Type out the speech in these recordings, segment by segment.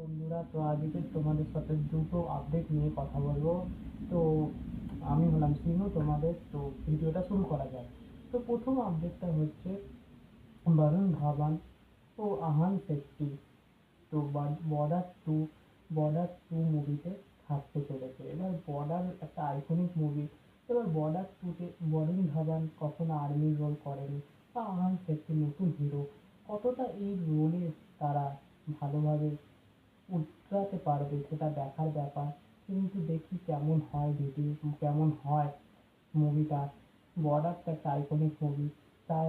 বন্ধুরা, তো আজকে তোমাদের সাথে দুটো আপডেট নিয়ে কথা বলব। তো আমি হলাম সিনু তোমাদের, তো ভিডিওটা শুরু করা যায় তো প্রথম আপডেটটা হচ্ছে বরুণ ধাবান ও আহান শেট্টি। তো বর্ডার টু বর্ডার টু মুভিতে থাকতে চলেছে। এবার বর্ডার একটা আইকনিক মুভি এবার বর্ডার টুতে বরুণ ধাবান কখনো আর্মি রোল করেনি বা আহান শেট্টি নতুন হিরো কতটা এই রোলে তারা ভালোভাবে উতরাতে পারবে সেটা দেখার ব্যাপার। কিন্তু দেখি কেমন হয় ভিডিও কেমন হয় মুভিটা বর্ডারটা একটা আইকনিক মুভি তার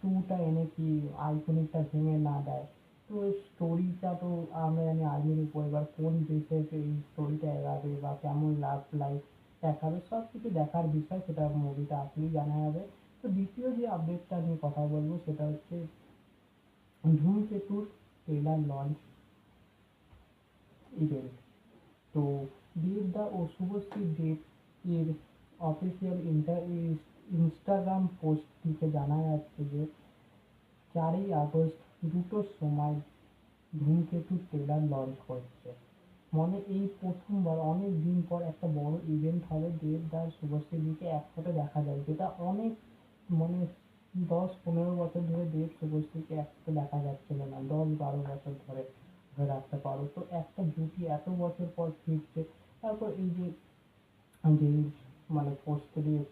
টুটা এনে কি আইকনিকটা ভেঙে না দেয়। তো স্টোরিটা তো আমরা জানি আর্মির উপর, এবার কোন দেশে এই স্টোরিটা এগাবে বা কেমন লাভ লাইফ দেখাবে, সব কিছু দেখার বিষয় সেটা মুভিটা আসলেই জানা যাবে। তো দ্বিতীয় যে আপডেটটা নিয়ে কথা বলব সেটা হচ্ছে ধূমকেতুর ট্রেলার লঞ্চ ইভেন্ট তো দেবদা ও শুভশ্রী দেব এর অফিসিয়াল ইনস্টাগ্রাম পোস্ট থেকে জানা যাচ্ছে যে চারই আগস্ট দুটোর সময় ধূমকেতু ট্রেলার লঞ্চ করছে। মানে এই প্রথমবার অনেক দিন পর একটা বড় ইভেন্ট হবে দেবদার শুভশ্রীদিকে একসাথে দেখা যায়। যেটা অনেক মানে দশ পনেরো বছর ধরে দেব শুভশ্রীকে একসাথে দেখা যাচ্ছিল না, দশ বারো বছর ধরে। রাখতে পারো। তো একটা জুটি এত বছর পর ফিরছে, তারপর এই যে যে মানে পোস্ট দিয়ে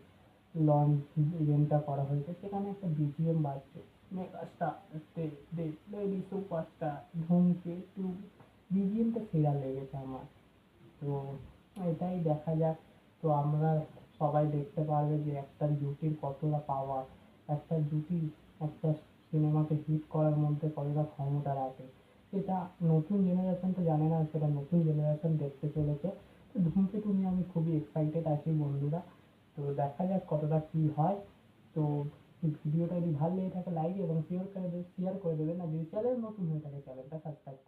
লঞ্চ ইভেন্টটা করা হয়েছে, সেখানে একটা বিজিএম বাজছে। মেগাস্টার লেডি সুপারস্টার ধূমকেতু বিজিএমটা সেরা লেগেছে আমার। তো এটাই দেখা যাক। তো আমরা সবাই দেখতে পারবে যে একটা জুটির কতটা পাওয়ার একটা জুটি একটা সিনেমাকে হিট করার মধ্যে কতটা ক্ষমতা রাখে। সেটা নতুন জেনারেশন তো জানে না, সেটা নতুন জেনারেশন দেখতে চলেছে। তো ধূমকেতু নিয়ে আমি খুবই এক্সাইটেড আছি বন্ধুরা। তো দেখা যাক কতটা কী হয়। তো ভিডিওটা যদি ভালো লেগে থাকে লাইক এবং শেয়ার করে দেবে শেয়ার করে দেবেন আর যদি চ্যানেল নতুন হয়ে থাকে চ্যানেলটা সাবস্ক্রাইব